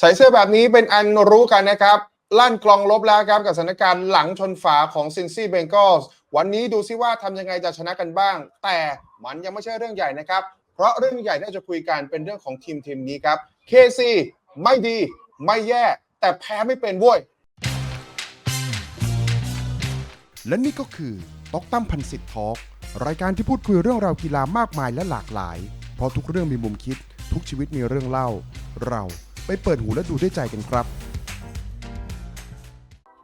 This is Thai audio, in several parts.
ใส่เสื้อแบบนี้เป็นอันรู้กันนะครับ ลั่นกลองลบแล้วครับกับสถานการณ์หลังชนฝาของซินซี่เบงกอลวันนี้ดูซิว่าทำยังไงจะชนะกันบ้าง แต่มันยังไม่ใช่เรื่องใหญ่นะครับ เพราะเรื่องใหญ่ที่เราจะคุยกันเป็นเรื่องของทีมทีมนี้ครับ KC ไม่ดีไม่แย่ แต่แพ้ไม่เป็นว้ยและนี่ก็คือตอกตั้มพันสิทธิ์ทอล์กรายการที่พูดคุยเรื่องราวกีฬามากมายและหลากหลาย เพราะทุกเรื่องมีมุมคิด ทุกชีวิตมีเรื่องเล่า เรา ไปเปิดหูและดูด้วยใจกันครับ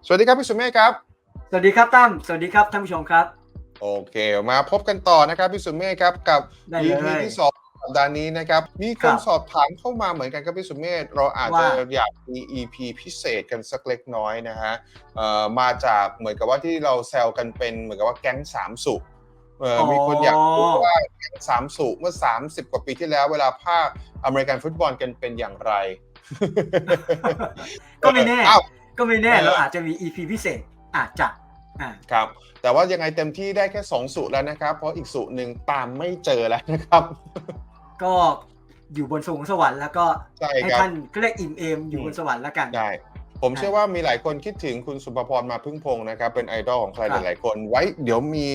สวัสดีครับพี่สุเมฆครับ สวัสดีครับตั้ม สวัสดีครับท่านผู้ชมครับ โอเค มาพบกันต่อนะครับพี่สุเมฆครับกับ ได้เลย EP ที่สองสัปดาห์นี้นะครับ มีคครันบสอบถามเข้ามาเหมือนกันครับพี่สุเมธเราอาจจะว่า อยากมี EP พิเศษกันสักเล็กน้อยนะฮะเอ่อมาจากเหมือนกับว่าที่เราแซวกันเป็นเหมือนกับว่าแก๊งสามสุเออมีคนอยากรู้ว่าแก๊งสามสุเมื่อ 30 กว่าปีที่แล้วเวลาภาคอเมริกันฟุตบอลกันเป็นอย่างไร ก็ไม่แน่อ้าวก็ไม่แน่เออเราอาจจะมี EP พิเศษอาจจะอ่าครับแต่ว่ายังไงเต็มที่ได้แค่ 2สุแล้วนะครับ เพราะอีกสุหนึ่งตามไม่เจอแล้วนะครับ ก็อยู่บนสวงสวรรค์แล้วก็ใช่ให้ครับท่านก็เรียกอิ่มเอมอยู่บนสวรรค์แล้วกันได้ ผมเชื่อว่ามีหลายคนคิดถึงคุณสุภพรมาพึ่งพงศ์นะครับ เป็นไอดอลของใครครับหลายๆคน ไว้เดี๋ยวมี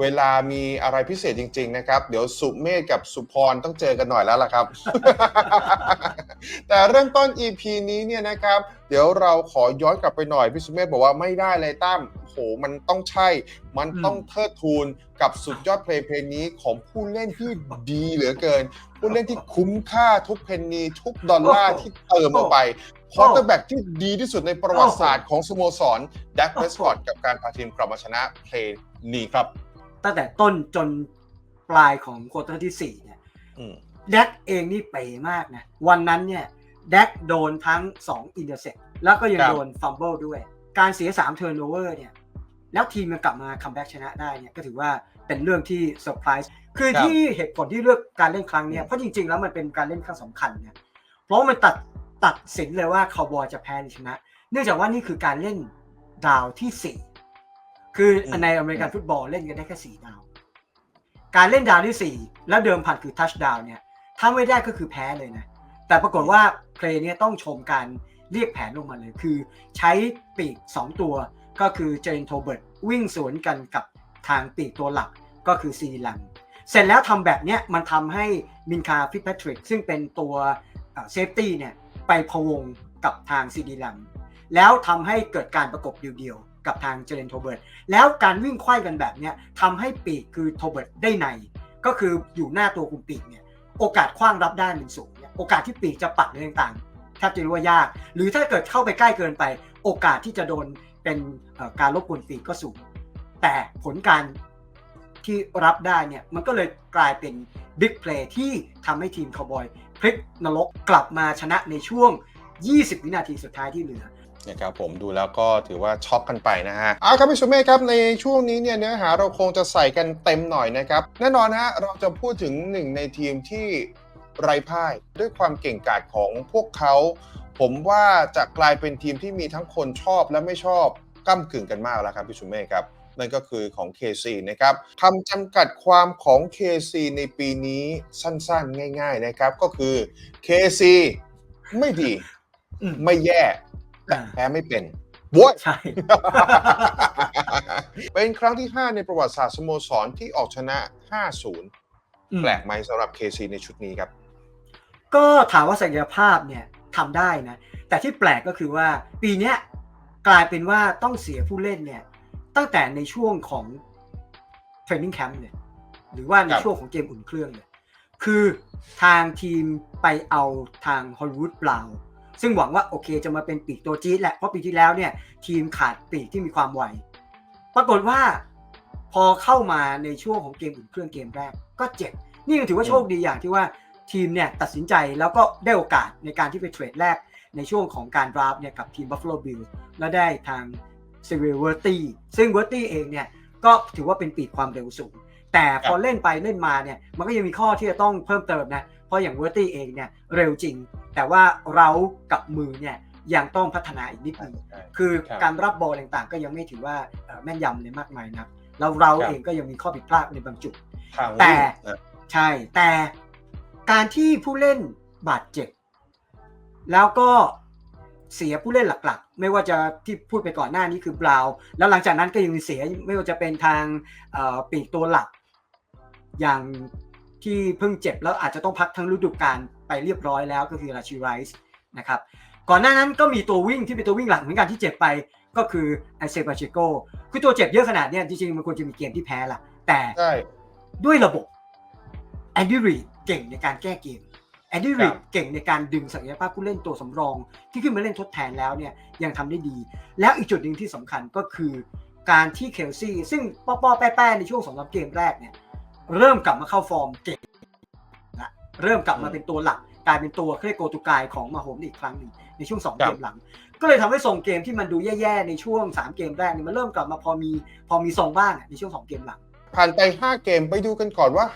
เวลามีอะไรพิเศษจริง ๆ นะครับ เดี๋ยวสุเมธกับสุพรต้องเจอกันหน่อยแล้วล่ะครับ แต่เริ่มต้น EP นี้เนี่ยนะครับ เดี๋ยวเราขอย้อนกลับไปหน่อยพี่สุเมธบอกว่าไม่ได้เลยตั้ม โหมันต้องใช่ มันต้องเทิดทูนกับสุดยอดเพลงเพลงนี้ของผู้เล่นที่ดีเหลือเกิน ผู้เล่นที่คุ้มค่าทุกเพนนีทุกดอลลาร์ที่เติมลงไปคอร์เตอร์แบ็กที่ดีที่สุดในประวัติศาสตร์ของสโมสรดักเพรสคอตกับการพาทีมกลับมาชนะเพลย์นี้ครับ ตั้งแต่ต้นจนปลายของควอเตอร์ที่4เนี่ยอืมแดกเองนี่เป๋มากนะ วันนั้นเนี่ยแดกโดนทั้ง 2 อินเตอร์เซ็ตแล้วก็ยังครับโดนฟัมเบิลด้วย การเสีย3เทิร์นโอเวอร์เนี่ย แล้วทีมมันกลับมาคัมแบ็กชนะได้เนี่ยก็ถือว่าเป็นเรื่องที่เซอร์ไพรส์คือครับที่เหตุผลที่เลือกการเล่นครั้งเนี้ยเพราะจริงๆ แล้วมันเป็นการเล่นครั้งสำคัญเนี่ยเพราะว่ามันตัดตัดสินเลยว่าคาวบอยจะแพ้หรือชนะ เนื่องจากว่านี่คือการเล่นดาวที่4คืออืมในอเมริกันฟุตบอลเล่นกันได้แค่4ดาว การเล่นดาวที่4แล้วเดิมพันคือทัชดาวเนี่ยถ้าไม่ได้ก็คือแพ้เลยนะ แต่ปรากฏว่าเพลย์เนี้ต้องชมการเรียกแผนลงมาเลย คือใช้ปีก 2 ตัว ก็คือเจนโทเบิร์ตวิ่งสวนกันกับทางปีกตัวหลักก็คือซีลันเสร็จแล้วทำแบบเนี้ยมันทำให้มินคาฟิตแพทริกซึ่งเป็นตัวเซฟตี้เนี่ยไปพวงกับทางซีดีลันแล้วทำให้เกิดการประกบเดียวๆกับทางเจเรนโทเบิร์ตแล้วการวิ่งไขว้กันแบบเนี้ยทำให้ปีกคือโทเบิร์ตได้ใน ก็คืออยู่หน้าตัวคุมปีกเนี่ยโอกาสคว้างรับได้มันสูงเนี่ยโอกาสที่ปีกจะปัดอะไรต่างๆแทบจะรู้ว่ายาก หรือถ้าเกิดเข้าไปใกล้เกินไป โอกาสที่จะโดน เป็นการรบกวนปีกก็สูง แต่ผลการที่รับได้เนี่ยมันก็เลยกลายเป็นบิ๊กเพลย์ที่ทำให้ทีมคาวบอยพลิกนรกกลับมาชนะในช่วง 20 วินาทีสุดท้ายที่เหลือนะครับผมดูแล้วก็ถือว่าช็อกกันไปนะฮะเอาครับพี่สุเมฆครับในช่วงนี้เนี่ยเนื้อหาเราคงจะใส่กันเต็มหน่อยนะครับ แน่นอนฮะเราจะพูดถึงหนึ่งในทีมที่ไร้พ่ายด้วยความเก่งกาจของพวกเขา ผมว่าจะกลายเป็นทีมที่มีทั้งคนชอบและไม่ชอบก้ากึ่งกันมากแล้วครับพี่สุเมฆครับนั่นก็คือของ KC นะครับคำจำกัดความของ KC ในปีนี้สั้นๆ ง่าย ๆนะครับ ก็คือ KC ไม่ดีอืมไม่แย่ แต่อ่าแพ้ไม่เป็นโว้ยใช่ เป็นครั้งที่ 5 ในประวัติศาสตร์สโมสรที่ออกชนะ 5-0 แปลกไหมสำหรับ KC ในชุดนี้ครับ ก็ถามว่าศักยภาพเนี่ย ทำได้นะ แต่ที่แปลกก็คือว่าปีเนี้ยกลายเป็นว่าต้องเสียผู้เล่นเนี่ย ตั้งแต่ในช่วงของเทรนนิ่งแคมป์เลยหรือว่าในครับช่วงของเกมอุ่นเครื่องเลยคือทางทีมไปเอาทางฮอลลีวูดบราวน์ซึ่งหวังว่าโอเคจะมาเป็นปีกตัวจี๊ดแหละ เพราะปีที่แล้วเนี่ย ทีมขาดปีกที่มีความไวปรากฏว่าพอเข้ามาในช่วงของเกมอุ่นเครื่องเกมแรก ก็เจ็บ นี่ก็ถือว่าโชคดีอย่างที่ว่า ทีมเนี่ยตัดสินใจแล้วก็ได้โอกาสในการที่ไปเทรดแรกในช่วงของการดราฟเนี่ยกับทีม Buffalo Bills แล้วได้ทางซ i เวเวอร์ตี้ซึ่งเวอร์ตี้เองเนี่ยก็ถือว่าเป็นปีกความเร็วสูง แต่พอเล่นไปเล่นมาเนี่ยมันก็ยังมีข้อที่จะต้องเพิ่มเติมนะ เพราะอย่างเวอร์ตี้เองเนี่ยเร็วจริง แต่ว่าเรากับมือเนี่ยยังต้องพัฒนาอีกนิดนึงคือครับการรับบอลต่างๆ ก็ยังไม่ถือว่าเอ่อแม่นยำเลยมากมายนะแล้วเราครับเองก็ยังมีข้อผิดพลาดในบางจุดทางแต่วิ่งนะใช่แต่ การที่ผู้เล่นบาดเจ็บ แล้วก็เสียผู้เล่นหลักๆ ไม่ว่าจะที่พูดไปก่อนหน้านี้คือบราวน์แล้วหลังจากนั้นก็ยังมีเสียไม่ว่าจะเป็นทางเอ่อปีกตัวหลัก อย่างที่เพิ่งเจ็บแล้วอาจจะต้องพักทั้งฤดูกาลไปเรียบร้อยแล้วก็คือราชิไรส์นะครับก่อนหน้านั้นก็มีตัววิ่งที่เป็นตัววิ่งหลักเหมือนกันที่เจ็บไปก็คือไอเซบาเชโกคือตัวเจ็บเยอะขนาดเนี้ยจริงๆมันควรจะมีเกมที่แพ้ละแต่ใช่ด้วยระบบ แอนดี้รีดเก่งในการแก้เกมแอนดี้รีคดรับเก่งในการดึงศักยภาพผู้เล่นตัวสำรอง ที่ขึ้นมาเล่นทดแทนแล้วเนี่ยยังทำได้ดี แล้วอีกจุดหนึ่งที่สำคัญก็คือการที่เคลซี่ซึ่งป้อๆแป้ๆในช่วงสองสามเกมแรกเนี่ยเริ่มกลับมาเข้าฟอร์มเก่งละเริ่มกลับมาเป็นตัวหลักกลายเป็นตัวเครโกตุกายของมาโฮมอีกครั้งหนึ่งในช่วงสองครัเกบมหลัง ก็เลยทำให้ส่งเกมที่มันดูแย่ๆ ในช่วง 3 เกมแรกเนี่ยมันเริ่มกลับมาพอมีพอมีทรงบ้างอะในช่วง 2 เกมหลัง ผ่านไป 5 เกมไปดูกันก่อนว่า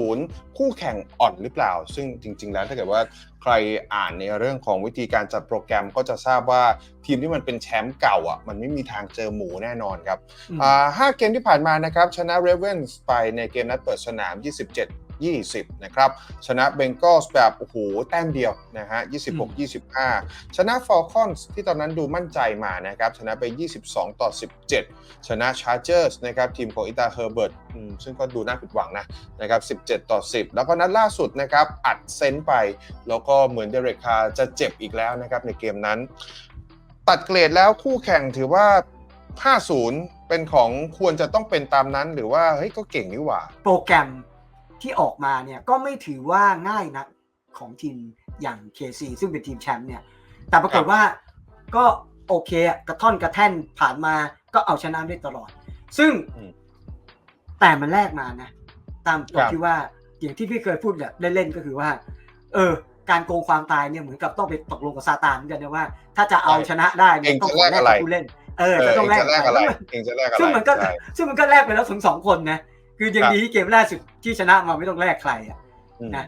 5-0 คู่แข่งอ่อนหรือเปล่า ซึ่งจริง ๆ แล้วถ้าเกิดว่าใครอ่านในเรื่องของวิธีการจัดโปรแกรมก็จะทราบว่าทีมที่มันเป็นแชมป์เก่าอะมันไม่มีทางเจอหมูแน่นอนครับอืมอ่าห้าเกมที่ผ่านมานะครับชนะ Ravens ไปในเกมนัดเปิดสนาม 27 20 นะครับ ชนะ Bengals แบบโอ้โหแต้มเดียวนะฮะ 26 25 ชนะ Falcons ที่ตอนนั้นดูมั่นใจมานะครับ ชนะไป 22 ต่อ 17 ชนะ Chargers นะครับ ทีมของอิตาเฮอร์เบิร์ตซึ่งก็ดูน่าผิดหวังนะนะครับ 17 ต่อ 10 แล้วก็นัดล่าสุดนะครับ อัดเซนต์ไป แล้วก็เหมือนเดเรกคาร์จะเจ็บอีกแล้วนะครับในเกมนั้น ตัดเกรดแล้วคู่แข่งถือว่า 50 เป็นของควรจะต้องเป็นตามนั้นหรือว่าเฮ้ยก็เก่งนี่หว่า โปรแกรม ที่ออกมาเนี่ยก็ไม่ถือว่าง่ายนักของทีมอย่าง KC ซึ่งเป็นทีมแชมป์เนี่ย แต่ปรากฏว่าก็โอเคอะกระท่อนกระแท่นผ่านมาก็เอาชนะได้ตลอด ซึ่งอืมแต่มันแลกมานะ ตามตรคงรับที่ว่าอย่างที่พี่เคยพูดแบบเล่นๆก็คือว่า เออ การโกงความตายเนี่ยเหมือนกับต้องไปตกลงกับซาตานเหมือนกันนะว่า ถ้าจะเอาชนะได้เนี่ยต้องขอแลกกับผู้เล่น เออเอจะอต้องเองแลกจะแลกอะไรกับเองจะแลกอะไรซึ่งมันก็ใช่ซึ่งมันก็แลกไปแล้วถึงสองคนนะ คือยังครับดีที่เกมแรกสุดที่ชนะมาไม่ต้องแลกใครอะอืมนะ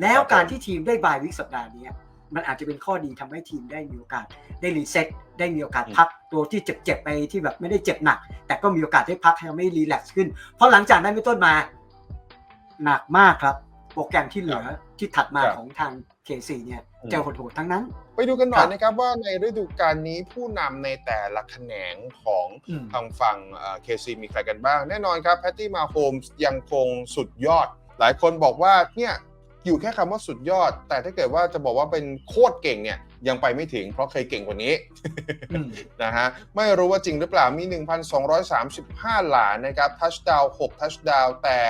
แล้วครับการผมที่ทีมได้บายวิกสัปดาห์นี้มันอาจจะเป็นข้อดีทำให้ทีมได้มีโอกาส ได้รีเซ็ตได้มีโอกาสพักตัวที่เจ็บๆไปที่แบบไม่ได้เจ็บหนัก แต่ก็มีโอกาสได้พักให้ทำให้รีแลกซ์ขึ้น เพราะหลังจากนั้นเป็นต้นมา หนักมากครับ โปรแกรมที่เหลือที่ถัดมาครับของทาง KC เนี่ยอืมเจอโหดๆทั้งนั้น ไปดูกันหน่อยครับนะครับว่าในฤดูกาลนี้ผู้นำในแต่ละแขนงของอืมทางฝั่งเคซีมีใครกันบ้าง แน่นอนครับแพตตี้มาโฮมส์ยังคงสุดยอด หลายคนบอกว่าเนี่ยอยู่แค่คำว่าสุดยอด แต่ถ้าเกิดว่าจะบอกว่าเป็นโคตรเก่งเนี่ย ยังไปไม่ถึงเพราะเคยเก่งกว่านี้อืมนะฮะไม่รู้ว่าจริงหรือเปล่ามี 1,235 หลานะครับทัชดาว6ทัชดาวแต่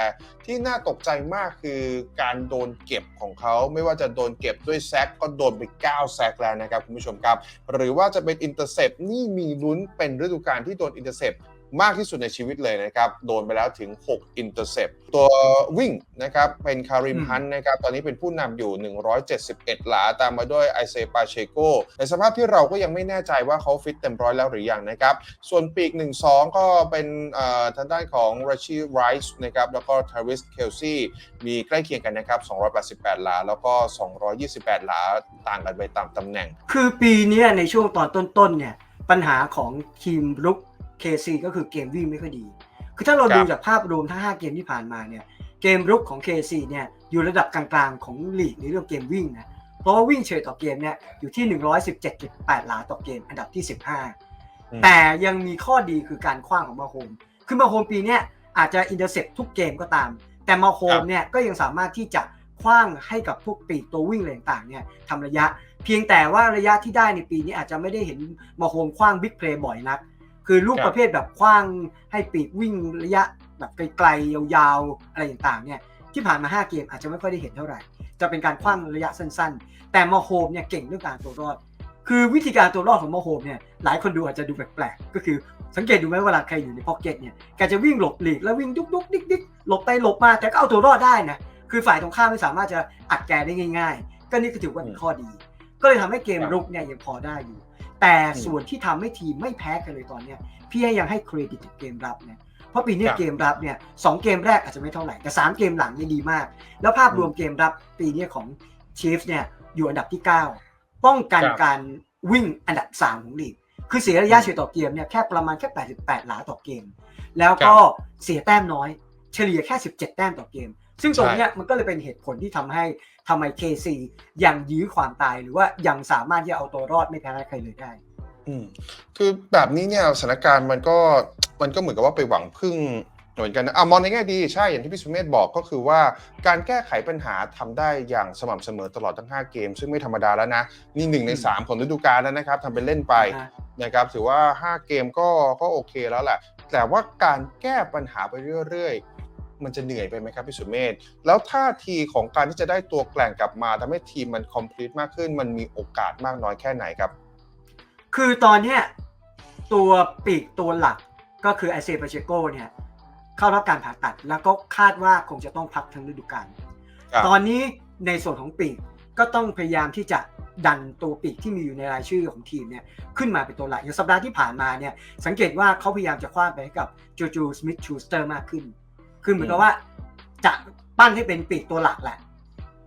ที่น่าตกใจมากคือการโดนเก็บของเขาไม่ว่าจะโดนเก็บด้วยแซกก็โดนไป 9 แซกแล้วนะครับคุณผู้ชมครับ หรือว่าจะเป็นอินเตอร์เซปนี่มีลุ้นเป็นฤดูกาลที่โดนอินเตอร์เซป มากที่สุดในชีวิตเลยนะครับ โดนไปแล้วถึง6อินเตอร์เซปตัววิ่งนะครับ เป็นคาริมอืมฮันนะครับ ตอนนี้เป็นผู้นำอยู่ 171 หลา ตามมาด้วยไอเซปาเชโกในสภาพที่เราก็ยังไม่แน่ใจว่าเขาฟิตเต็มร้อยแล้วหรือยังนะครับ ส่วนปีก 1-2 ก็เป็นเอ่อทางด้านของราชีไรส์นะครับ แล้วก็ทาริสเคลซี่มีใกล้เคียงกันนะครับ 288 หลา แล้วก็ 228 หลา ต่างกันไปตามตำแหน่ง คือปีเนี้ยในช่วงตอนต้นๆเนี่ยปัญหาของทีมรุก KC ก็คือเกมวิ่งไม่ค่อยดี คือถ้าเราครับดูจากภาพรวมทั้ง 5 เกมที่ผ่านมาเนี่ย เกมรุกของ KC เนี่ยอยู่ระดับกลางๆของลีกในเรื่องเกมวิ่งนะ เพราะว่าวิ่งเฉยต่อเกมเนี่ยอยู่ที่ 117.8 หลาต่อเกม อันดับที่ 15 แต่ยังมีข้อดีคือการคว้างของมาโฮม คือมาโฮมปีเนี้ยอาจจะอินเตอร์เซปทุกเกมก็ตาม แต่มาโฮครัมบเนี่ยก็ยังสามารถที่จะคว้างให้กับพวกปีกตัววิ่งอะไรต่างๆเนี่ยทำระยะ เพียงแต่ว่าระยะที่ได้ในปีนี้อาจจะไม่ได้เห็นมาโฮมคว้างบิ๊กเพลย์บ่อยนัก คือลูกครับประเภทแบบคว้างให้ปีกวิ่งระยะแบบไกลๆยาวๆอะไรต่างๆเนี่ยที่ผ่านมา 5 เกมอาจจะไม่ค่อยได้เห็นเท่าไหร่ จะเป็นการคว้างระยะสั้นๆ แต่มาโฮมเนี่ยเก่งเรื่องการตัวรอด คือวิธีการตัวรอดของมาโฮมเนี่ยหลายคนดูอาจจะดูแปลกๆ ก็คือสังเกตดูไหมเวลาใครอยู่ในพ็อกเก็ตเนี่ยแกจะวิ่งหลบหลีกแล้ววิ่งดุกดุกดิกดิกหลบไปหลบมาแต่ก็เอาตัวรอดได้นะคือฝ่ายตรงข้ามไม่สามารถจะอัดแกได้ง่าย ๆ ก็นี่ก็ถือว่าเป็นข้อดี ก็เลยทำให้เกมครับรุกเนี่ยยังพอได้อยู่ แต่ส่วนที่ทำให้ทีมไม่แพ้กันเลยตอนเนี้ยพี่ยังให้เครดิตกับเกมรับนะเพราะปีเนี้ยครับเกมรับเนี่ยสองเกมแรกอาจจะไม่เท่าไหร่แต่สามเกมหลังเนี่ยดีมาก แล้วภาพรวมเกมรับปีเนี้ยของชีฟเนี่ยอยู่อันดับที่ 9 ป้องกันครับการวิ่งอันดับ 3 ของลีกคือเสียระยะเฉลี่ยต่อเกมเนี่ยแค่ประมาณแค่ 88 หลาต่อเกม แล้วก็เสียแต้มน้อย เฉลี่ยแค่ 17 แต้มต่อเกม ซึ่งตรงเนี้ยมันก็เลยเป็นเหตุผลที่ทำให้ทำไม KC ยังยื้อความตายหรือว่ายังสามารถที่จะเอาตัวรอดไม่แพ้ใครเลยได้ อืมคือแบบนี้เนี่ยสถานการณ์มันก็มันก็เหมือนกับว่าไปหวังพึ่งเหมือนกันนะอะมองในแง่ดีใช่อย่างที่พี่สุเมธบอกก็คือว่าการแก้ไขปัญหาทำได้อย่างสม่ำเสมอตลอดทั้ง 5 เกม ซึ่งไม่ธรรมดาแล้วนะ นี่หนึ่งใน 3 ของฤดูกาลแล้วนะครับทำเป็นเล่นไปอ่านะครับถือว่า 5 เกมก็ก็โอเคแล้วแหละ แต่ว่าการแก้ปัญหาไปเรื่อยๆ มันจะเหนื่อยไปไหมครับพี่สุเมธแล้วท่าทีของการที่จะได้ตัวแกล่งกลับมาทำให้ทีมมันคอมพลีทมากขึ้น มันมีโอกาสมากน้อยแค่ไหนครับ คือตอนเนี้ยตัวปีกตัวหลักก็คือไอเซปาเชโกเนี่ยเข้ารับการผ่าตัด แล้วก็คาดว่าคงจะต้องพักทั้งฤดูกาลครับตอนนี้ในส่วนของปีกก็ต้องพยายามที่จะดันตัวปีกที่มีอยู่ในรายชื่อของทีมเนี่ยขึ้นมาเป็นตัวหลักอย่างสัปดาห์ที่ผ่านมาเนี่ยสังเกตว่าเขาพยายามจะคว้างไปให้กับจูจูสมิธชูสเตอร์มากขึ้น คือเหมือนกับว่าจะปั้นให้เป็นปีกตัวหลักแหละ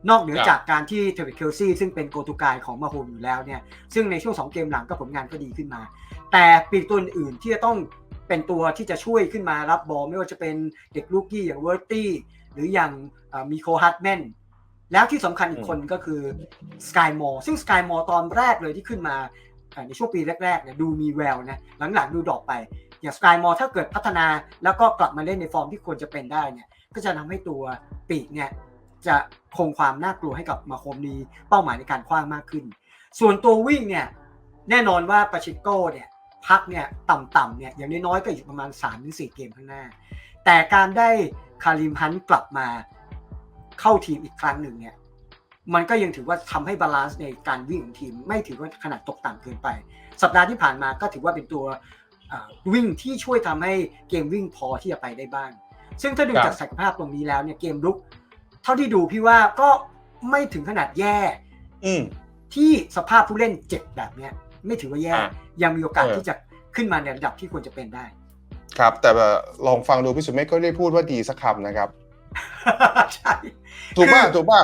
นอกเหนือครับจากการที่เทวิเคลซี่ซึ่งเป็นโกตูกายของมาโฮมอยู่แล้วเนี่ย ซึ่งในช่วง 2 เกมหลังก็ผลงานก็ดีขึ้นมา แต่ปีกตัวอื่นๆที่จะต้องเป็นตัวที่จะช่วยขึ้นมารับบอลไม่ว่าจะเป็นเด็กลูกกี้อย่างเวอร์ตี้หรืออย่างมีโคฮัตแมนแล้วที่สำคัญอีกคนก็คือสกายมอร์ซึ่งสกายมอร์ตอนแรกเลยที่ขึ้นมาเอ่อ ในช่วงปีแรกๆเนี่ยดูมีแววนะหลังๆดูดรอกไป อย่างสกายมอร์ถ้าเกิดพัฒนาแล้วก็กลับมาเล่นในฟอร์มที่ควรจะเป็นได้เนี่ยก็จะทำให้ตัวปีกเนี่ยจะคงความน่ากลัวให้กับมาโคมมีเป้าหมายในการคว้างมากขึ้น ส่วนตัววิ่งเนี่ยแน่นอนว่าปาชิโก้เนี่ยพักเนี่ยต่ำๆเนี่ยอย่างน้อยๆก็อยู่ประมาณ3-4เกมข้างหน้า แต่การได้คาริมฮันต์กลับมาเข้าทีมอีกครั้งหนึ่งเนี่ย มันก็ยังถือว่าทำให้บาลานซ์ในการวิ่งของทีม ไม่ถือว่าขนาดตกต่ำเกินไป สัปดาห์ที่ผ่านมาก็ถือว่าเป็นตัวเอ่อวิ่งที่ช่วยทำให้เกมวิ่งพอที่จะไปได้บ้าง ซึ่งถ้าดูครับจากศักยภาพตรงนี้แล้วเนี่ยเกมลุก เท่าที่ดูพี่ว่าก็ไม่ถึงขนาดแย่อืมที่สภาพผู้เล่นเจ็บแบบเนี้ยไม่ถือว่าแย่อะยังมีโอกาสเออที่จะขึ้นมาในระดับที่ควรจะเป็นได้ ครับ แต่แบบลองฟังดูพี่สุเมฆก็ได้พูดว่าดีสักคำนะครับใช่ถูกป่ะคือถูกป่ะ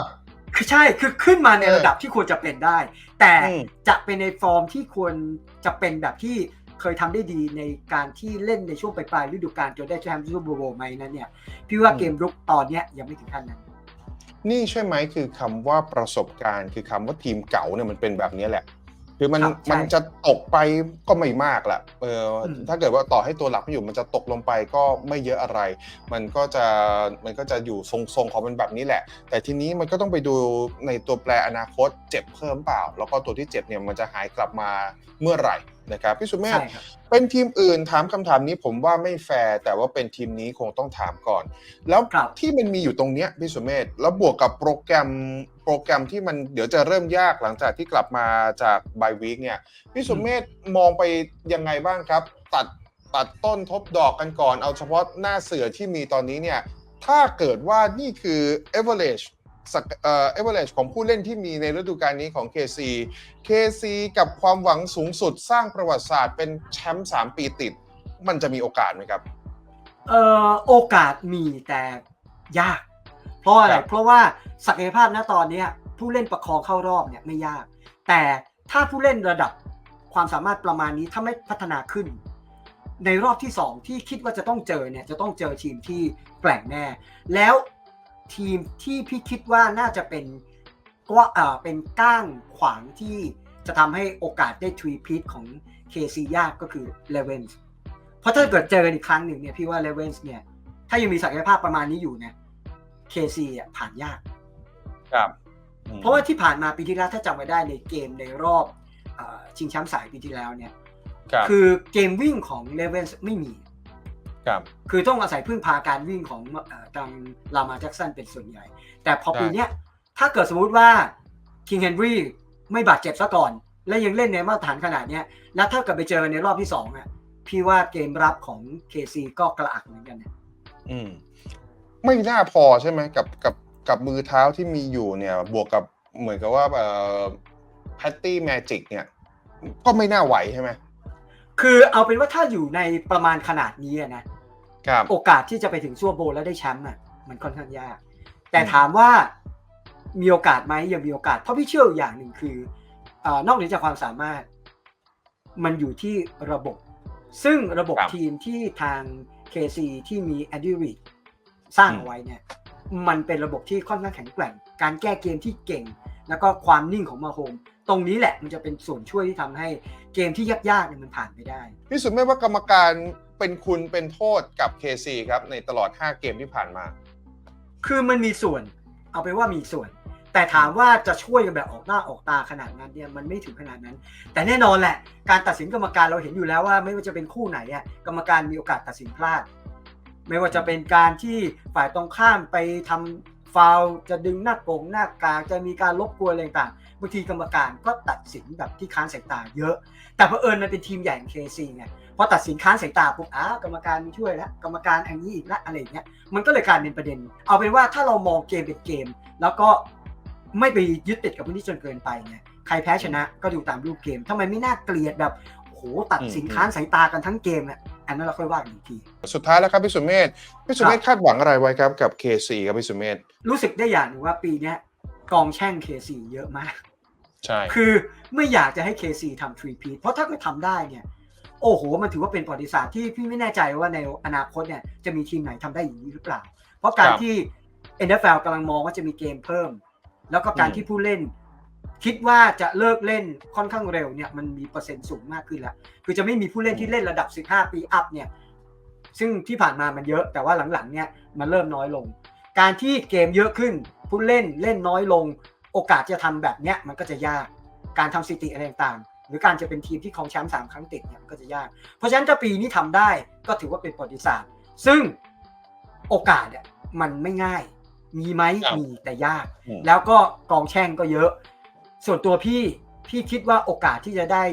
คือใช่คือขึ้นมาในเออระดับที่ควรจะเป็นได้ แต่อืมจะเป็นในฟอร์มที่ควรจะเป็นแบบที่เคยทำได้ดีในการที่เล่นในช่วงปลายๆฤดูกาลจนได้แชมป์ซูเปอร์โบว์ไหมนั้นเนี่ยพี่ว่าเกมรุกตอนเนี้ยยังไม่ถึงขั้นนั้น นี่ใช่ไหมคือคำว่าประสบการณ์ คือคำว่าทีมเก่าเนี่ยมันเป็นแบบนี้แหละ คือมันครับใช่มันจะตกไปก็ไม่มากแหละเอออม ถ้าเกิดว่าต่อให้ตัวหลักไม่อยู่มันจะตกลงไปก็ไม่เยอะอะไร มันก็จะมันก็จะอยู่ทรงๆของมันแบบนี้แหละ แต่ทีนี้มันก็ต้องไปดูในตัวแปรอนาคตเจ็บเพิ่มเปล่า แล้วก็ตัวที่เจ็บเนี่ยมันจะหายกลับมาเมื่อไหร่ นะครับพี่สุเมธใช่ครับเป็นทีมอื่นถามคำถามนี้ผมว่าไม่แฟร์แต่ว่าเป็นทีมนี้คงต้องถามก่อน แล้วครับที่มันมีอยู่ตรงเนี้ยพี่สุเมธแล้วบวกกับโปรแกรมโปรแกรมที่มันเดี๋ยวจะเริ่มยากหลังจากที่กลับมาจากบายวีคเนี่ยพี่สุเมธมองไปยังไงบ้างครับ ตัดตัดต้นทบดอกกันก่อน เอาเฉพาะหน้าเสือที่มีตอนนี้เนี่ยถ้าเกิดว่านี่คือ average สักเอ่อ average ของผู้เล่นที่มีในฤดูกาลนี้ของ KC KC กับความหวังสูงสุดสร้างประวัติศาสตร์เป็นแชมป์3ปีติด มันจะมีโอกาสไหมครับเอ่อโอกาสมีแต่ยาก เพราะอะไรครับเพราะว่าศักยภาพณตอนเนี้ยผู้เล่นประคองเข้ารอบเนี่ยไม่ยาก แต่ถ้าผู้เล่นระดับความสามารถประมาณนี้ถ้าไม่พัฒนาขึ้น ในรอบที่สองที่คิดว่าจะต้องเจอเนี่ยจะต้องเจอทีมที่แกร่งแน่ แล้ว ทีมที่พี่คิดว่าน่าจะเป็นก็เอ่อเป็นก้างขวางที่จะทำให้โอกาสได้ทวีพีทของ KC ยากก็คือเลเวนส์เพราะถ้าเกิดเจอกันอีกครั้งหนึ่งเนี่ยพี่ว่าเลเวนส์เนี่ย ถ้ายังมีศักยภาพประมาณนี้อยู่เนี่ย KC อะผ่านยาก ครับ เพราะว่าที่ผ่านมาปีที่แล้วถ้าจำไว้ได้ในเกมในรอบเออชิงแชมป์สายปีที่แล้วเนี่ยครับคือเกมวิ่งของเลเวนส์ไม่มี ครับคือต้องอาศัยพึ่งพาการวิ่งของเออทางลามาแจ็กสันเป็นส่วนใหญ่ แต่พอใช่ปีเนี้ยถ้าเกิดสมมุติว่าคิงเฮนรี่ไม่บาดเจ็บซะก่อน และยังเล่นในมาตรฐานขนาดเนี้ยแล้วถ้าเกิดไปเจอในรอบที่สองอะพี่ว่าเกมรับของ KC ก็กระอักเหมือนกันเนี่ยอืม ไม่น่าพอใช่ไหมกับกับกับมือเท้าที่มีอยู่เนี่ย บวกกับเหมือนกับว่าเอ่อแพตตี้แมจิกเนี่ย ก็ไม่น่าไหวใช่ไหม คือเอาเป็นว่าถ้าอยู่ในประมาณขนาดนี้อะนะครับโอกาสที่จะไปถึงซัวโบว์แล้วได้แชมป์อะมันค่อนข้างยาก แต่อืมถามว่ามีโอกาสไหมยังมีโอกาสเพราะพี่เชื่ออยู่อย่างหนึ่งคือเอ่อนอกเหนือจากความสามารถ มันอยู่ที่ระบบ ซึ่งระบบทีมที่ทาง KC ที่มีแอนดี้รีดสร้างเอาไว้เนี่ยมันเป็นระบบที่ค่อนข้างแข็งแกร่ง การแก้เกมที่เก่ง แล้วก็ความนิ่งของมาโฮม ตรงนี้แหละมันจะเป็นส่วนช่วยที่ทำให้เกมที่ยากๆเนี่ยมันผ่านไปได้พี่สุเมฆว่ากรรมการเป็นคุณเป็นโทษกับ KC ครับในตลอด 5 เกมที่ผ่านมา คือมันมีส่วน เอาไปนว่ามีส่วน แต่ถามว่าจะช่วยกันแบบออกหน้าออกตาขนาดนั้นเนี่ยมันไม่ถึงขนาดนั้น แต่แน่นอนแหละ การตัดสินกรรมการเราเห็นอยู่แล้วว่าไม่ว่าจะเป็นคู่ไหนอะกรรมการมีโอกาสตัดสินพลาด ไม่ว่าจะเป็นการที่ฝ่ายตรงข้ามไปทำฟาวล์จะดึงหน้าโป่งหน้ากากจะมีการลบกวนอะไรต่างๆ บางทีกรรมการก็ตัดสินแบบที่ค้านสายตาเยอะ แต่เพอเอิญมันเป็นทีมใหญ่ของเคซีไงพอตัดสินค้านสายตาปุ๊บอ้าวกรรมการมีช่วยแล้วกรรมการอันนี้อีกละอะไรอย่างเงี้ยมันก็เลยกลายเป็นประเด็น เอาเป็นว่าถ้าเรามองเกมเป็นเกม แล้วก็ไม่ไปยึดติดกับพื้นที่จนเกินไปเนี่ยใครแพ้ชนะก็ดูตามรูปเกมทำไมไม่น่าเกลียดแบบโอ้โหตัดสินอืมค้านสายตากันทั้งเกมเนี่ยอันนั้นเราค่อยว่ากันอีกที สุดท้ายแล้วครับพี่สุเมธพี่สุเมธคาดหวังอะไรไว้ครับกับ KC ครับพี่สุเมธรู้สึกได้อย่างหนึ่งว่าปีเนี้ยกองแช่ง KC เยอะมาก ใช่ คือไม่อยากจะให้ KC ทำทรีพีเพราะถ้าไม่ทำได้เนี่ย โอ้โห มันถือว่าเป็นประวัติศาสตร์ที่พี่ไม่แน่ใจว่าในอนาคตเนี่ยจะมีทีมไหนทำได้อย่างนี้หรือเปล่า เพราะการที่ NFL กำลังมองว่าจะมีเกมเพิ่ม แล้วก็การที่ผู้เล่น คิดว่าจะเลิกเล่นค่อนข้างเร็วเนี่ยมันมีเปอร์เซ็นต์สูงมากขึ้นแล้ว คือจะไม่มีผู้เล่นที่เล่นระดับ 15 ปีอัพเนี่ย ซึ่งที่ผ่านมามันเยอะแต่ว่าหลังๆเนี่ยมันเริ่มน้อยลง การที่เกมเยอะขึ้น ผู้เล่นเล่นน้อยลง โอกาสจะทำแบบเนี้ยมันก็จะยากการทำสถิติอะไรต่างๆ หรือการจะเป็นทีมที่ครองแชมป์สามครั้งติดเนี่ยมันก็จะยาก เพราะฉะนั้นถ้าปีนี้ทำได้ก็ถือว่าเป็นประวัติศาสตร์ ซึ่งโอกาสเนี่ยมันไม่ง่าย มีไหมครับมีแต่ยากอืมแล้วก็กองแช่งก็เยอะ ส่วนตัวพี่พี่คิดว่าโอกาสที่จะได้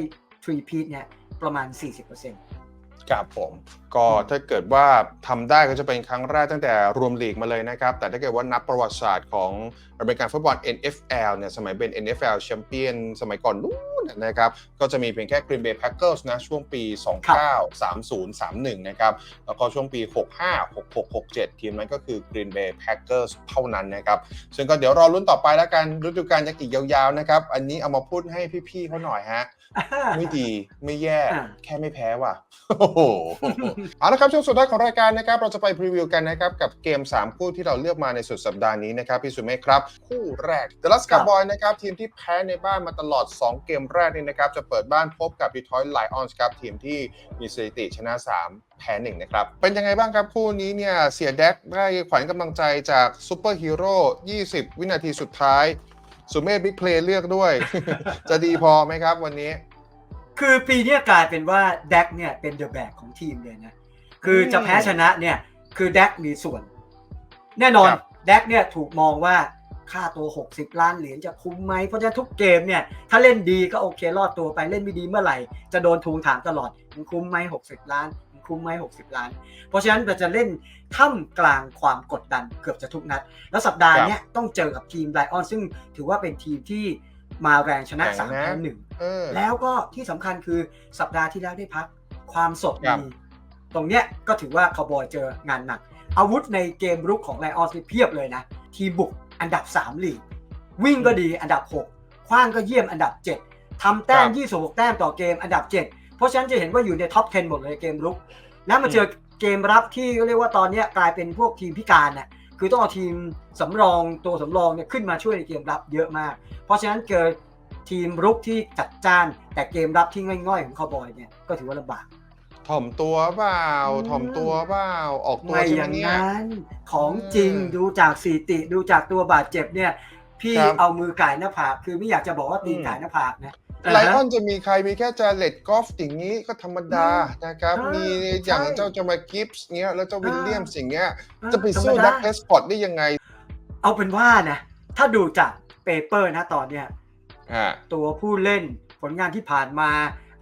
ทรีพีทเนี่ยประมาณ 40% ครับผมก็ถ้าเกิดว่าทำได้ก็จะเป็นครั้งแรกตั้งแต่รวมลีกมาเลยนะครับ แต่ถ้าเกิดว่านับประวัติศาสตร์ของอเมริกันฟุตบอล NFL เนี่ยสมัยเป็น NFL แชมเปี้ยนสมัยก่อนนู้นนะครับก็จะมีเพียงแค่ Green Bay Packers นะช่วงปี 29 30 31 นะครับ แล้วก็ช่วงปี 65 66 67 ทีมนั้นก็คือ Green Bay Packers เท่านั้นนะครับ ซึ่งก็เดี๋ยวรอลุ้นต่อไปแล้วกันฤดูกาลยังอีกยาวๆนะครับอันนี้เอามาพูดให้พี่ๆเขาหน่อยฮะ ไม่ดีไม่แย่อ่าแค่ไม่แพ้ว่ะโอ้โหเอาละครับช่วงสุดท้ายของรายการนะครับ เราจะไปพรีวิวกันนะครับ กับเกม 3 คู่ที่เราเลือกมาในสุดสัปดาห์นี้นะครับ พี่สุเมฆครับ คู่แรก The Last ครับ Cowboy นะครับ ทีมที่แพ้ในบ้านมาตลอด 2 เกมแรกนี่นะครับ จะเปิดบ้านพบกับ Detroit Lions ครับทีมที่มีสถิติชนะ 3แพ้1นะครับ เป็นยังไงบ้างครับ คู่นี้เนี่ย เสียแดกได้ขวัญกำลังใจจากซูเปอร์ฮีโร่ 20 วินาทีสุดท้าย สุเมฆบิ๊กเพลย์เลือกด้วย จะดีพอไหมครับวันนี้ คือปีเนี้ยกลายเป็นว่าแดกเนี่ยเป็นเดอะแบกของทีมเลยนะ คือจะแพ้ชนะเนี่ย คือแดกมีส่วน แน่นอนครับแดกเนี่ยถูกมองว่าค่าตัว 60 ล้านเหรียญจะคุ้มไหม เพราะฉะนั้นทุกเกมเนี่ย ถ้าเล่นดีก็โอเครอดตัวไปเล่นไม่ดีเมื่อไหร่ จะโดนทวงถามตลอดมันคุ้มไหม60 ล้านมัน คุ้มไหม60 ล้าน เพราะฉะนั้นเราจะเล่นท่ามกลางความกดดันเกือบจะทุกนัด แล้วสัปดาห์เนี้ยต้องเจอกับทีมไลออนซึ่งถือว่าเป็นทีมที่มาแรงชนะแข็งสามนะแพ้หนึ่งเออแล้วก็ที่สำคัญคือสัปดาห์ที่แล้วได้พักความสดครับมีตรงเนี้ยก็ถือว่าคาวบอยเจองานหนัก อาวุธในเกมรุกของไลออนเพียบเลยนะ ทีมบุกอันดับ 3 ลีก วิ่งก็ดีอันดับ 6 คว้างก็เยี่ยมอันดับ 7ทำแต้คมรับ26 แต้มต่อเกมอันดับ 7 เพราะฉะนั้นจะเห็นว่าอยู่ในท็อป 10 หมดเลยเกมรุก แล้วมาเจอเกมรับที่เรียกว่าตอนเนี้ยกลายเป็นพวกทีมพิการน่ะคือต้องเอาทีมสำรองตัวสำรองเนี่ยขึ้นมาช่วยในเกมรับเยอะมาก เพราะฉะนั้นเกิดทีมรุกที่จัดจ้าน แต่เกมรับที่ง่อยๆของคาวบอยเนี่ยก็ถือว่าลำบากถ่อมตัวเปล่าอืมถ่อมตัวเปล่าออกตัวไม่ใช่อไหมย่างเนี่ยนั้นของจริงเออดูจากสถิติดูจากตัวบาดเจ็บเนี่ย พี่ครับเอามือก่ายหน้าผากคือไม่อยากจะบอกว่าตีนอืมก่ายหน้าผากนะ ไลอาอฮะนจะมีใครมีแค่จาเลตกอล์ฟอย่างนี้ก็ธรรมดานะครับใช่มีอย่างใช่เจ้าจามากิฟส์เงี้ยแล้วเจ้าวิลเลียมสิ่งเงี้ยเออจะไปสู้ธรรมดักเอสพอร์ตได้ยังไง เอาเป็นว่านะถ้าดูจากเปเปอร์นะตอนเนี้ยอ่าตัวผู้เล่นผลงานที่ผ่านมา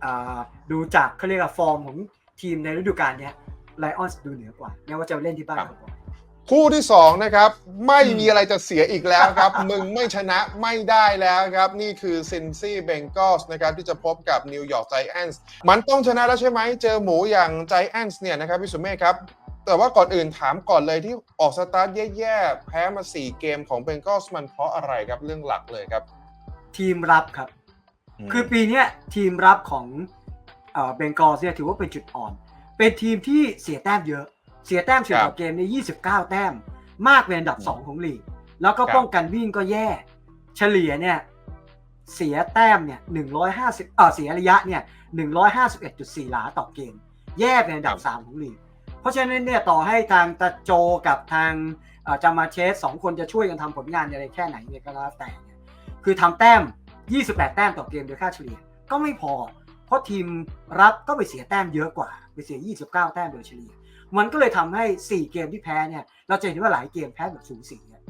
อ่าดูจากเขาเรียกว่าฟอร์มของทีมในฤดูกาลเนี้ยไลออนดูเหนือกว่าแม้ว่าจะเล่นที่บ้านครับเขาบอกคู่ที่2นะครับไม่อืมมีอะไรจะเสียอีกแล้วครับ มึงไม่ชนะไม่ได้แล้วครับ นี่คือซินซี่เบงกอสนะครับที่จะพบกับนิวยอร์กไจแอนส์มันต้องชนะแล้วใช่ไหมเจอหมูอย่างไจแอนส์เนี่ยนะครับพี่สุเมฆครับ แต่ว่าก่อนอื่นถามก่อนเลยที่ออกสตาร์ทแย่ๆ แพ้มา 4 เกมของเบงกอสมันเพราะอะไรครับเรื่องหลักเลยครับ ทีมรับครับ คือปีเนี้ยทีมรับของเบงกอลเนี่ยถือว่าเป็นจุดอ่อน เป็นทีมที่เสียแต้มเยอะ เสียแต้มเสียต่อเกมใน29 แต้ม มากเป็นอันดับ 2 ของลีก แล้วก็ครับป้องกันวิ่งก็แย่ เฉลี่ยเนี่ยเสียแต้มเนี่ย150เออเสียระยะเนี่ย151.4 หลาต่อเกม แย่เป็นอันดับ 3 ของลีก เพราะฉะนั้นเนี่ยต่อให้ทางตาโจกับทางเอ่อจามาเชสสองคนจะช่วยกันทำผลงานอะไรแค่ไหนเนี่ยก็แล้วแต่เนี่ยคือทำแต้ม 28 แต้มต่อเกมโดยค่าเฉลี่ยก็ไม่พอ เพราะทีมรับก็ไปเสียแต้มเยอะกว่า ไปเสีย 29 แต้มโดยเฉลี่ย มันก็เลยทำให้ 4 เกมที่แพ้เนี่ย เราจะเห็นว่าหลายเกมแพ้แบบสูสีอะ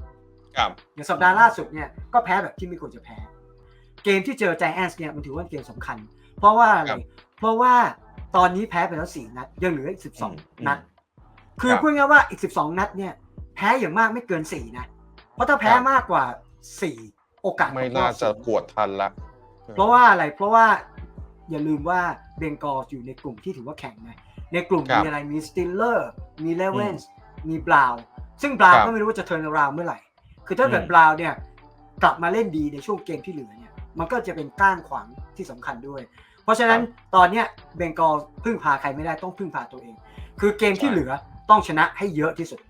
ครับอย่างสัปดาห์ล่าสุดเนี่ยก็แพ้แบบที่ไม่ควรจะแพ้ เกมที่เจอใจแอนส์เนี่ยมันถือว่าเป็นเกมสำคัญ เพราะว่าอะไรครับเพราะว่าตอนนี้แพ้ไปแล้ว4นัด ยังเหลืออีกอืม12นัด คือครับพูดง่ายๆว่าอีก12นัดเนี่ย แพ้อย่างมากไม่เกิน4นะ เพราะถ้าแพ้ครับมากกว่า4โอกาสไม่ตกรน่าอบจะสูงกวดทันละ เพราะว่าอะไรเพราะว่าอย่าลืมว่าเบงกอลอยู่ในกลุ่มที่ถือว่าแข็งนะ ในกลุ่มครับมีอะไรมีสติลเลอร์มีเลเวนอืส์มีบราวน์ซึ่งบราวครัน์บก็ไม่รู้ว่าจะเทิร์นราวเมื่อไหร่ คือถ้าเกิดอืมบราวน์เนี่ยกลับมาเล่นดีในช่วงเกมที่เหลือเนี่ยมันก็จะเป็นก้านขวางที่สำคัญด้วย เพราะฉะนั้นตอนเนี้ยเบงกอลพึ่งพาใครไม่ได้ต้องพึ่งพาตัวเอง คือเกมที่เหลือต้องชนะให้เยอะที่สุด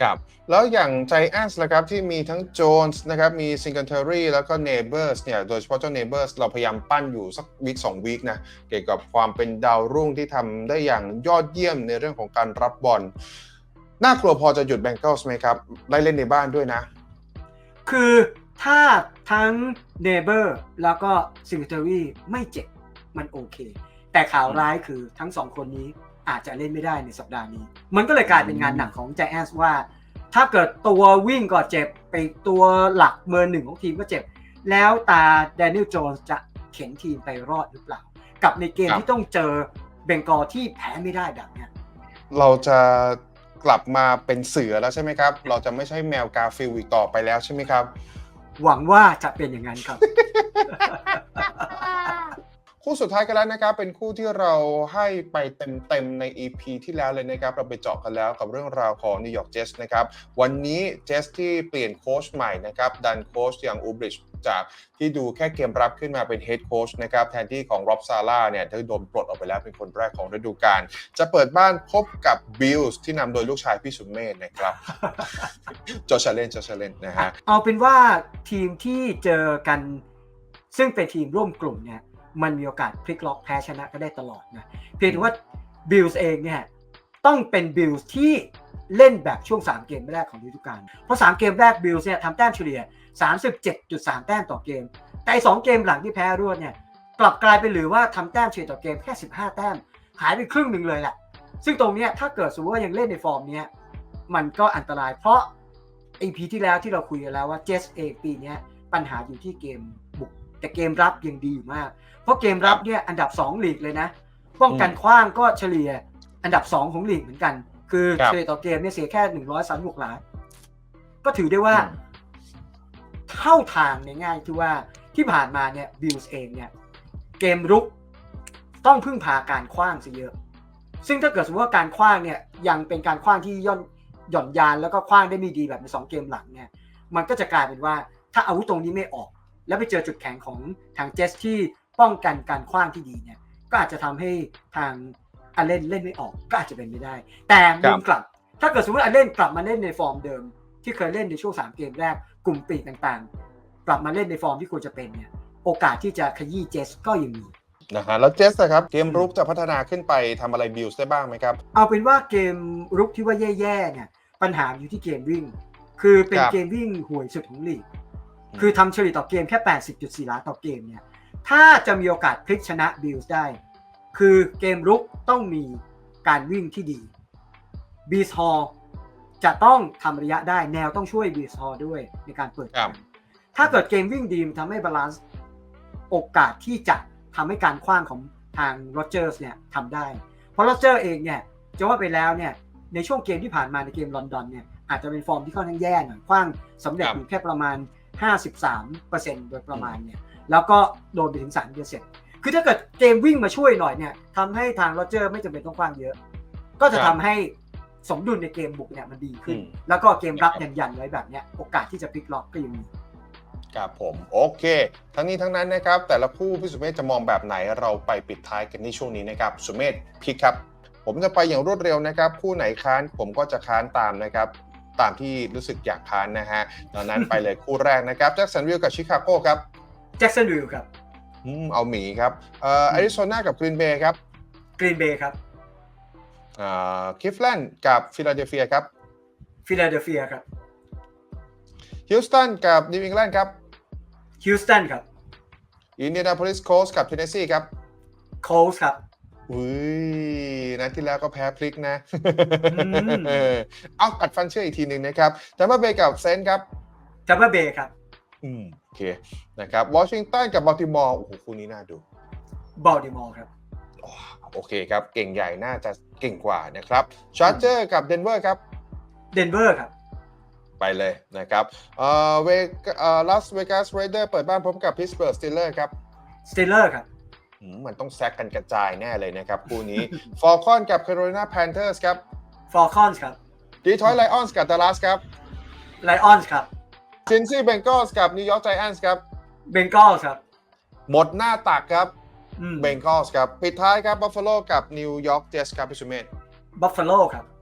ครับแล้วอย่างใจแอนส์นะครับที่มีทั้งโจนส์นะครับมีซิงเกิลเทอรี่แล้วก็เนเบอร์สเนี่ยโดยเฉพาะเจ้าเนเบอร์สเราพยายามปั้นอยู่สักวีคสองวีคนะเกี่ยวกับความเป็นดาวรุ่งที่ทำได้อย่างยอดเยี่ยมในเรื่องของการรับบอลน่ากลัวพอจะหยุดแบงเกิลส์ไหมครับได้เล่นในบ้านด้วยนะ คือถ้าทั้งเนเบอร์แล้วก็ซิงเกิลรี่ไม่เจ็บมันโอเค แต่ข่าวร้ายคือทั้งสองคนนี้ อาจจะเล่นไม่ได้ในสัปดาห์นี้ มันก็เลยกลายเป็นงานหนักของ g จแอนส์ว่า ถ้าเกิดตัววิ่งก็เจ็บไปตัวหลักเบอร์หนึ่งของทีมก็เจ็บ แล้วตาแดเนียลโจนส์จะเข็นทีมไปรอดหรือเปล่า กับในเกมครับที่ต้องเจอเบงกอลที่แพ้ไม่ได้แบบเนี้ยเราจะกลับมาเป็นเสือแล้วใช่ไหมครับ เราจะไม่ใช่แมวกาฟิลอีกต่อไปแล้วใช่ไหมครับ หวังว่าจะเป็นอย่างนั้นครับ คู่สุดท้ายกันแล้วนะครับ เป็นคู่ที่เราให้ไปเต็มๆใน EP ที่แล้วเลยนะครับ เราไปเจาะกันแล้วกับเรื่องราวของนิวยอร์กเจสนะครับ วันนี้เจสที่เปลี่ยนโค้ชใหม่นะครับ ดันโค้ชอย่างอูบริชจากที่ดูแค่เกมรับขึ้นมาเป็นเฮดโค้ชนะครับแทนที่ของร็อบซาร่าเนี่ยที่โดนปลดออกไปแล้วเป็นคนแรกของฤดูกาลจะเปิดบ้านพบกับบิลส์ที่นำโดยลูกชายพี่สุมเมธนะครับโจชาเลนโจชาเลนนะฮะเอาเป็นว่าทีมที่เจอกันซึ่งเป็นทีมร่วมกลุ่มเนี่ย มันมีโอกาสพลิกล็อกแพ้ชนะก็ได้ตลอดนะเพียงแต่ว่าบิลส์เองเนี่ยต้องเป็นบิลส์ที่เล่นแบบช่วง 3 เกมแรกของฤดูกาลเพราะ 3 เกมแรกบิลส์เนี่ยทำแต้มเฉลี่ย 37.3 แต้มต่อเกม แต่สองเกมหลังที่แพ้รวดเนี่ยกลับกลายเป็นหรือว่าทำแต้มเฉลี่ยต่อเกมแค่ 15 แต้ม หายไปครึ่งหนึ่งเลยแหละซึ่งตรงนี้ถ้าเกิดสมมติว่ายังเล่นในฟอร์มเนี้ยมันก็อันตรายเพราะ EP ที่แล้วที่เราคุยกันแล้วว่าเจสเองปีเนี้ยปัญหาอยู่ที่เกม แต่เกมรับยังดีอยู่มาก เพราะเกมรับเนี่ยอันดับ2ลีกเลยนะ ป้องกันคว้างก็เฉลี่ยอันดับ 2 ของลีกเหมือนกัน คือครับเฉลี่ยต่อเกมเนี่ยเสียแค่136ล้านก็ถือได้ว่าอืมเข้าทางในง่ายที่ว่าที่ผ่านมาเนี่ยบิลส์เองเนี่ยเกมรุกต้องพึ่งพาการคว้างซะเยอะ ซึ่งถ้าเกิดสมมติว่าการคว้างเนี่ยยังเป็นการคว้างที่ย่อนหย่อนยานแล้วก็คว้างได้ไม่ดีแบบในสองเกมหลังเนี่ยมันก็จะกลายเป็นว่าถ้าอาวุธตรงนี้ไม่ออก แล้วไปเจอจุดแข็งของทางเจสที่ป้องกันการคว้างที่ดีเนี่ย ก็อาจจะทำให้ทางอาเลนเล่นไม่ออกก็อาจจะเป็นไม่ได้ แต่ครัมุบมกลับ ถ้าเกิดสมมติอาเลนกลับมาเล่นในฟอร์มเดิม ที่เคยเล่นในช่วง 3 เกมแรกกลุ่มปีกต่างๆ กลับมาเล่นในฟอร์มที่ควรจะเป็นเนี่ยโอกาสที่จะขยี้เจสก็ยังมีนะฮะแล้วเจสนะครับเกมรุกจะพัฒนาขึ้นไปทำอะไรบิลส์ได้บ้างไหมครับ เอาเป็นว่าเกมรุกที่ว่าแย่ๆเนี่ยปัญหาอยู่ที่เกมวิ่ง คือเป็นครับเกมวิ่งห่วยสุดของลีก คือทำเฉลี่ยต่อเกมแค่ 80.4 ล้านต่อเกมเนี่ย ถ้าจะมีโอกาสพลิกชนะบิลส์ได้ คือเกมรุกต้องมีการวิ่งที่ดีบีสฮอลจะต้องทำระยะได้แนวต้องช่วยบีสฮอลด้วยในการเปิดครับเกมถ้าเกิดเกมวิ่งดีมันทำให้บาลานซ์โอกาสที่จะทำให้การคว้างของทางโรเจอร์สเนี่ยทำได้ เพราะโรเจอร์เองเนี่ยจะว่าไปแล้วเนี่ยในช่วงเกมที่ผ่านมาในเกมลอนดอนเนี่ยอาจจะเป็นฟอร์มที่ค่อนข้างแย่หน่อยคว้างสำเร็จครับอยู่แค่ประมาณ 53%โดยประมาณเนี่ยแล้วก็โดนไปถึง3เปอร์เซ็นต์คือถ้าเกิดเกมวิ่งมาช่วยหน่อยเนี่ยทำให้ทางโรเจอร์ไม่จำเป็นต้องคว้างเยอะ ก็จะครัทำบให้สมดุลในเกมบุกเนี่ยมันดีขึ้นอืมแล้วก็เกมรับครับยันๆไว้แบบเนี้ยโอกาสที่จะพลิกล็อกก็ยังมีครับผมโอเค ทั้งนี้ทั้งนั้นนะครับ แต่ละคู่พี่สุเมธจะมองแบบไหนเราไปปิดท้ายกันในช่วงนี้นะครับสุเมธพิกครับ ผมจะไปอย่างรวดเร็วนะครับ คู่ไหนค้านผมก็จะค้านตามนะครับ ตามที่รู้สึกอยากค้านนะฮะดังนั้นไปเลยคู่แรกนะครับแจ็คสันวิลกับชิคาโกครับแจ็คสันวิลล์ครับอืมเอาหมีครับเอ่อแอริโซนากับกรีนเบย์ครับกรีนเบย์ครับอ่าคิฟแลนด์กับฟิลาเดลเฟียครับฟิลาเดลเฟียครับฮิลสตันกับนิวอิงแลนด์ครับฮิลสตันครับอินเดียนาโพลิสโคสกับเทนเนสซีครับโคลส์ครับอุ้ย นัดที่แล้วก็แพ้พลิกนะมเออเอากัดฟันเชื่ออีกทีหนึ่งนะครับแตมเปอร์เบย์กับเซนต์ครับจัมเปอร์เบย์ครับ อืมโอเคนะครับวอชิงตันกับบอลติมอร์โอ้โหคู่นี้น่าดูบอลติมอร์ครับโอเคครับ เก่งใหญ่น่าจะเก่งกว่านะครับชาร์เจอร์กับเดนเวอร์ครับเดนเวอร์ครับ ไปเลยนะครับเอ่อเวกเอ่อลาสเวกัสเรเดอร์เปิดบ้านพบกับพิสเบิร์กสตีลเลอร์ครับสเตลเลอร์ครับอื มมันต้องแซกกันกระจายแน่เลยนะครับ คู่นี้ฟอลคอนกับแคโรไลนาแพนเทอร์สครับฟอร์คอนส์ครับดีทรอยต์ไลออนส์กับดัลลัสครับไลออนส์ครับซินซี่เบงกอสกับนิวยอร์กไจแอนส์ครับเบงกอลส์ครับหมดหน้าตักครับอืมเบงกอสครับปิดท้ายครับบัฟฟาโลกับนิวยอร์กเจสครับพิชุเมธบัฟฟาโลครับเอ่อ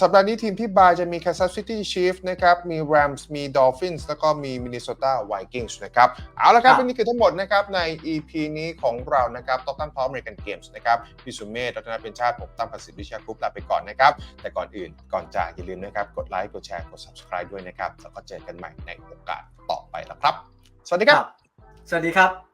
สัปดาห์นี้ทีมที่บายจะมี Kansas City Chiefs นะครับ มี Rams มี Dolphins แล้วก็มี Minnesota Vikings นะครับ เอาละครับครับนี่คือทั้งหมดนะครับ ใน EP นี้ของเรานะครับต้องตั้งพร้อม American Games นะครับพี่สุเมธรัตนเป็นชาติ ผมตั้มประสิทธิ์วิชากรุ๊ปลาไปก่อนนะครับ แต่ก่อนอื่นก่อนจากอย่าลืมนะครับ กดไลค์กดแชร์กด subscribe ด้วยนะครับ แล้วก็เจอกันใหม่ในโอกาสต่อไปแล้วครับ สวัสดีครับ สวัสดีครับ